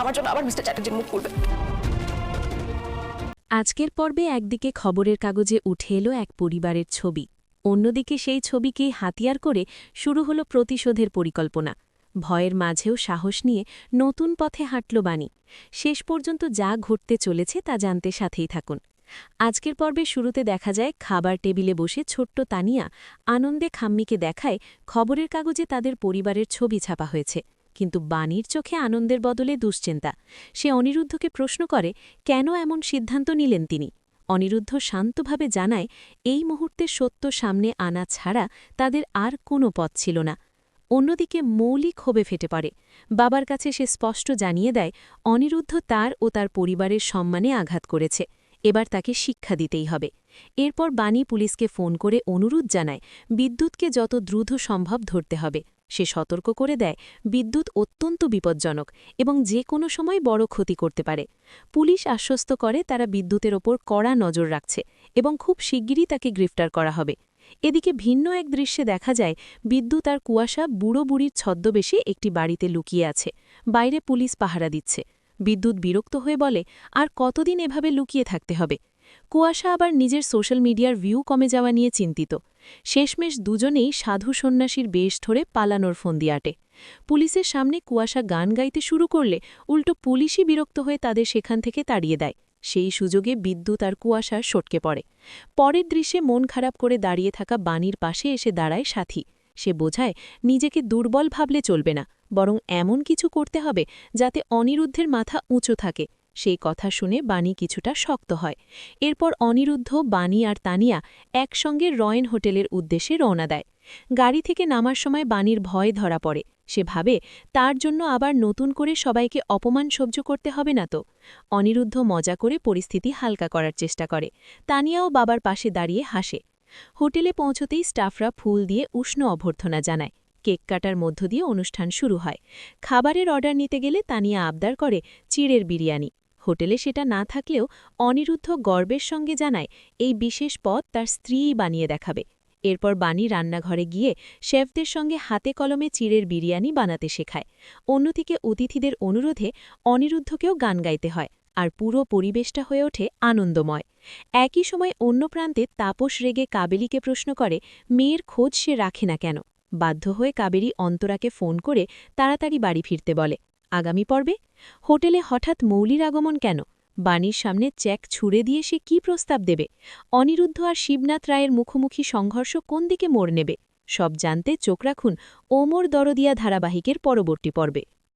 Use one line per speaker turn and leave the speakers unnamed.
আমার জন্য আবার মিস্টার চ্যাটার্জির মুখ খুলবে।
আজকের পর্বে একদিকে খবরের কাগজে উঠে এলো এক পরিবারের ছবি। অন্যদিকে সেই ছবিকেই হাতিয়ার করে শুরু হলো প্রতিশোধের পরিকল্পনা। ভয়ের মাঝেও সাহস নিয়ে নতুন পথে হাঁটল বাণী। শেষ পর্যন্ত যা ঘটতে চলেছে তা জানতে সাথেই থাকুন। আজকের পর্বে শুরুতে দেখা যায় খাবার টেবিলে বসে ছোট্ট তানিয়া আনন্দে খাম্মিকে দেখায় খবরের কাগজে তাদের পরিবারের ছবি ছাপা হয়েছে। কিন্তু বাণীর চোখে আনন্দের বদলে দুশ্চিন্তা। সে অনিরুদ্ধকে প্রশ্ন করে, কেন এমন সিদ্ধান্ত নিলেন তিনি? অনিরুদ্ধ শান্তভাবে জানায়, এই মুহূর্তে সত্য সামনে আনা ছাড়া তাদের আর কোনো পথ ছিল না। অন্যদিকে মৌলিক ক্ষোভে ফেটে পড়ে। বাবার কাছে সে স্পষ্ট জানিয়ে দেয়, অনিরুদ্ধ তার ও তার পরিবারের সম্মানে আঘাত করেছে। এবার তাকে শিক্ষা দিতেই হবে। এরপর বাণী পুলিশকে ফোন করে অনুরোধ জানায়, বিদ্যুৎকে যত দ্রুত সম্ভব ধরতে হবে। সে সতর্ক করে দেয়, বিদ্যুৎ অত্যন্ত বিপজ্জনক এবং যে কোনো সময় বড় ক্ষতি করতে পারে। পুলিশ আশ্বস্ত করে তারা বিদ্যুতের ওপর কড়া নজর রাখছে এবং খুব শিগগিরই তাকে গ্রেফতার করা হবে। এদিকে ভিন্ন এক দৃশ্যে দেখা যায়, বিদ্যুৎ আর কুয়াশা বুড়ো বুড়ির ছদ্মবেশে একটি বাড়িতে লুকিয়ে আছে। বাইরে পুলিশ পাহারা দিচ্ছে। বিদ্যুৎ বিরক্ত হয়ে বলে, আর কতদিন এভাবে লুকিয়ে থাকতে হবে? কুয়াশা আবার নিজের সোশ্যাল মিডিয়ার ভিউ কমে যাওয়া নিয়ে চিন্তিত। শেষমেশ দুজনেই সাধু সন্ন্যাসীর বেশ ধরে পালানোর ফন্দি আটে। পুলিশের সামনে কুয়াশা গান গাইতে শুরু করলে উল্টো পুলিশই বিরক্ত হয়ে তাদের সেখান থেকে তাড়িয়ে দেয়। সেই সুযোগে বিদ্যুৎ আর কুয়াশা সটকে পড়ে। পরের দৃশ্যে মন খারাপ করে দাঁড়িয়ে থাকা বাণীর পাশে এসে দাঁড়ায় সাথী। সে বোঝায়, নিজেকে দুর্বল ভাবলে চলবে না, বরং এমন কিছু করতে হবে যাতে অনিরুদ্ধের মাথা উঁচু থাকে। সেই কথা শুনে বাণী কিছুটা শক্ত হয়। এরপর অনিরুদ্ধ, বাণী আর তানিয়া একসঙ্গে রয়েন হোটেলের উদ্দেশ্যে রওনা দেয়। গাড়ি থেকে নামার সময় বাণীর ভয় ধরা পড়ে। সে ভাবে, তার জন্য আবার নতুন করে সবাইকে অপমান সহ্য করতে হবে না তো? অনিরুদ্ধ মজা করে পরিস্থিতি হালকা করার চেষ্টা করে। তানিয়াও বাবার পাশে দাঁড়িয়ে হাসে। হোটেলে পৌঁছতেই স্টাফরা ফুল দিয়ে উষ্ণ অভ্যর্থনা জানায়। কেক কাটার মধ্য দিয়ে অনুষ্ঠান শুরু হয়। খাবারের অর্ডার নিতে গেলে তানিয়া আবদার করে, চিড়ের বিরিয়ানি। হোটেলে সেটা না থাকলেও অনিরুদ্ধ গর্বের সঙ্গে জানায়, এই বিশেষ পদ তার স্ত্রীই বানিয়ে দেখাবে। এরপর বাণী রান্নাঘরে গিয়ে শেফদের সঙ্গে হাতে কলমে চিড়ের বিরিয়ানি বানাতে শেখায়। অন্যদিকে অতিথিদের অনুরোধে অনিরুদ্ধকেও গান গাইতে হয় আর পুরো পরিবেশটা হয়ে ওঠে আনন্দময়। একই সময় অন্য প্রান্তে তাপস রেগে কাবেলীকে প্রশ্ন করে, মেয়ের খোঁজ সে রাখে না কেন? বাধ্য হয়ে কাবেরী অন্তরাকে ফোন করে তাড়াতাড়ি বাড়ি ফিরতে বলে। আগামী পর্বে হোটেলে হঠাৎ মৌলির আগমন কেন? বাণীর সামনে চেক ছুড়ে দিয়ে সে কী প্রস্তাব দেবে? অনিরুদ্ধ আর শিবনাথ রায়ের মুখোমুখি সংঘর্ষ কোন দিকে মোড় নেবে? সব জানতে চোখ রাখুন ওমর দরদিয়া ধারাবাহিকের পরবর্তী পর্বে।